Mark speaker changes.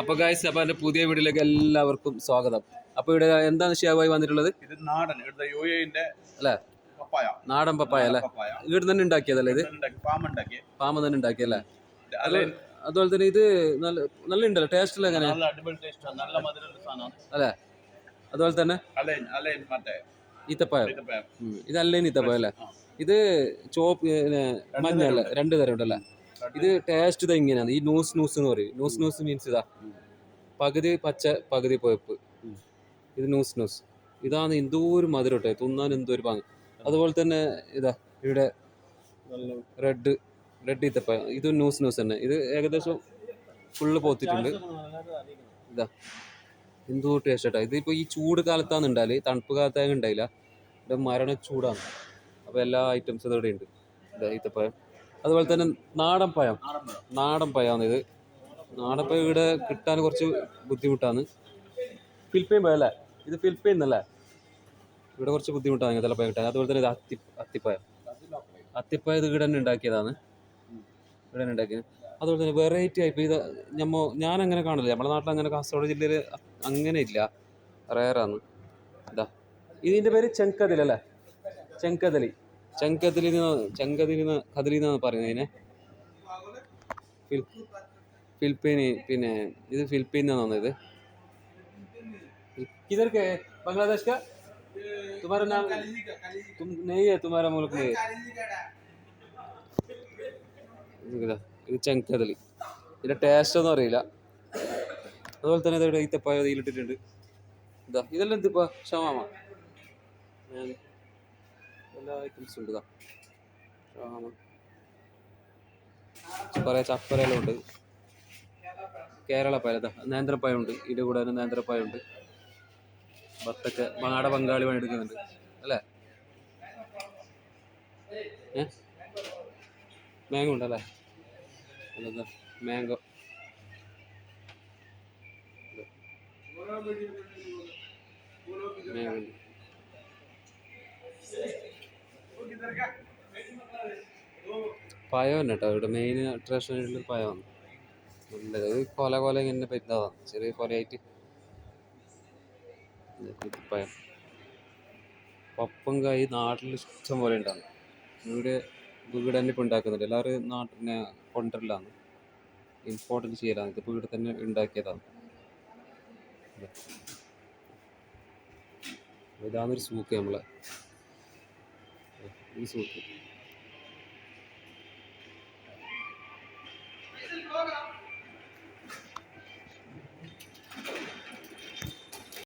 Speaker 1: അപ്പൊ ഗായ്സ് അപ്പൊ എന്റെ പുതിയ വീട്ടിലേക്ക് എല്ലാവർക്കും സ്വാഗതം. അപ്പൊ ഇവിടെ എന്താണ് ഷിയാബായി വന്നിട്ടുള്ളത്?
Speaker 2: ഇത് നാടൻ ഇവിടുത്തെ യു എന്റെ
Speaker 1: അല്ലേ?
Speaker 2: പപ്പായ.
Speaker 1: നാടൻ പപ്പായ അല്ലേ? ഇവിടെ തന്നെ ഉണ്ടാക്കിയതല്ലേ ഇത്?
Speaker 2: ഫാം ഉണ്ടാക്കി.
Speaker 1: പാമ്പ് തന്നെ ഉണ്ടാക്കിയല്ലേ
Speaker 2: അല്ലെ
Speaker 1: അതുപോലെ തന്നെ ഇത് നല്ല നല്ല ഉണ്ടല്ലോ ടേസ്റ്റിൽ എങ്ങനെ
Speaker 2: നല്ല അടിപൊളി ടേസ്റ്റ് നല്ല മധുരമുള്ള അല്ലെ
Speaker 1: അല്ലേ? അതുപോലെ തന്നെ
Speaker 2: ഈത്തപ്പായ ഇത് അല്ലേ
Speaker 1: ഈത്തപ്പഴം.
Speaker 2: ഈത്തപ്പഴം.
Speaker 1: അല്ലേ? ഇത് ചോപ്പ് മഞ്ഞ മഞ്ഞല്ല രണ്ട് തരം ഉണ്ടല്ലേ? ഇത് ടേസ്റ്റ് ഇതാ ഇങ്ങനെയാണ്. ഈ ന്യൂസ് ന്യൂസ് എന്ന് പറയും. ന്യൂസ് ന്യൂസ് മീൻസ് ഇതാ. പകുതി പച്ച പകുതി പോയപ്പ് ഇത് ന്യൂസ് ന്യൂസ് ഇതാണ് എന്തോ ഒരു മധുരം കേട്ടോ. തിന്നാൻ എന്തോ ഒരു പാങ്ങ് അതുപോലെ തന്നെ ഇതാ ഇവിടെ റെഡ് റെഡ് ഇത്തപ്പ ഇത് ന്യൂസ് ന്യൂസ് തന്നെ. ഇത് ഏകദേശം ഫുള്ള് പോത്തിട്ടുണ്ട്. ഇതാ. എന്തോ ടേസ്റ്റ് കേട്ടോ ഇതിപ്പോ ഈ ചൂട് കാലത്താണ് ഉണ്ടാൽ തണുപ്പ് കാലത്തായ ഉണ്ടായില്ല ഇവിടെ മരണ ചൂടാണ് അപ്പോൾ എല്ലാ ഐറ്റംസും ഇവിടെ ഉണ്ട്. ഇതാ ഈത്തപ്പഴം. അതുപോലെ തന്നെ നാടൻ പഴം.
Speaker 2: നാടൻ പഴം.
Speaker 1: നാടൻ പഴമാണ് ഇത്. നാടൻ പഴം ഇവിടെ കിട്ടാൻ കുറച്ച് ബുദ്ധിമുട്ടാണ്. ഫിലിപ്പൈൻ പഴം അല്ലേ? ഇത് ഫിലിപ്പൈൻ എന്നല്ലേ? ഇവിടെ കുറച്ച് ബുദ്ധിമുട്ടാണ് ഇങ്ങനത്തെ പഴം കിട്ടാൻ. അതുപോലെ തന്നെ ഇത് അത്തി അത്തിപ്പഴം. അത്തിപ്പഴം ഇത് ഇവിടെ തന്നെ ഉണ്ടാക്കിയതാണ്. ഇവിടെ തന്നെ ഉണ്ടാക്കിയത്. അതുപോലെ തന്നെ വെറൈറ്റി ആയി ഇപ്പോൾ ഇത് ഞമ്മ ഞാൻ അങ്ങനെ കാണില്ല നമ്മുടെ നാട്ടിൽ അങ്ങനെ കാസർഗോഡ് ജില്ലയിൽ അങ്ങനെ ഇല്ല. റയറാണ് ഇതാ. ഇതിന്റെ പേര് ചെങ്കതിലല്ലേ അല്ലേ? ചെങ്കദലി ചെങ്കദലി ചെങ്കതിലി കദലി എന്നാണ് പറയുന്നത് ഇതിനെ ഫിൽ- ഫിലിപ്പീനി പിന്നെ ഇത് ഫിലിപ്പീൻ എന്നാണ് ഇത് किधर के है? बांग्लादेश का तुम्हारा नाम तुम नहीं है तुम्हारा मुल्क में ഇതാ, ഇത് ചെങ്കദലി ഇതിന്റെ ടേസ്റ്റ് ഒന്നും അറിയില്ല അതുപോലെ തന്നെ ഇവിടെ ഈത്തപ്പായ ഇതിലിട്ടിട്ടുണ്ട് ഇതാ ഇതെല്ലാം എന്തിപ്പാ ഷമാമ എല്ലാ ഐറ്റംസും ഉണ്ട് കുറേ ചപ്പരെല്ലാം ഉണ്ട്. കേരള പഴം ഇതാ നേന്ത്രപ്പഴം ഉണ്ട് ഇതിന്റെ കൂടെ തന്നെ നേന്ത്രപ്പഴം ഉണ്ട്. ബത്തക്ക മാട പങ്കാളി പണിയെടുക്കുന്നുണ്ട് അല്ലേ? ഏ? മാങ്ങോ ഉണ്ടല്ലേ? അതെന്താ മാങ്കോ മാങ്ങോ. തന്നെ കേട്ടോ ഇവിടെ മെയിൻ അട്രാക്ഷൻ ആയിട്ടുള്ള പായോ നല്ലത് കൊല കൊല ഇങ്ങനെ പറ്റുന്നതാണ് ചെറിയ കൊലയായിട്ട്. പയം പപ്പം കായ് നാട്ടിൽ ഇഷ്ടം പോലെ ഉണ്ടാകും ഇവിടെ ഇവിടെ തന്നെ ഇപ്പം ഉണ്ടാക്കുന്നുണ്ട്. എല്ലാവരും നാട്ടിനെ കൊണ്ടുവരലാണ്. ഇമ്പോർട്ടന്റ് ചെയ്യലാണ്. ഇതിപ്പോൾ ഇവിടെ തന്നെ ഉണ്ടാക്കിയതാണ്. ഇതാണൊരു സൂക്ക് നമ്മളെ. We sold it.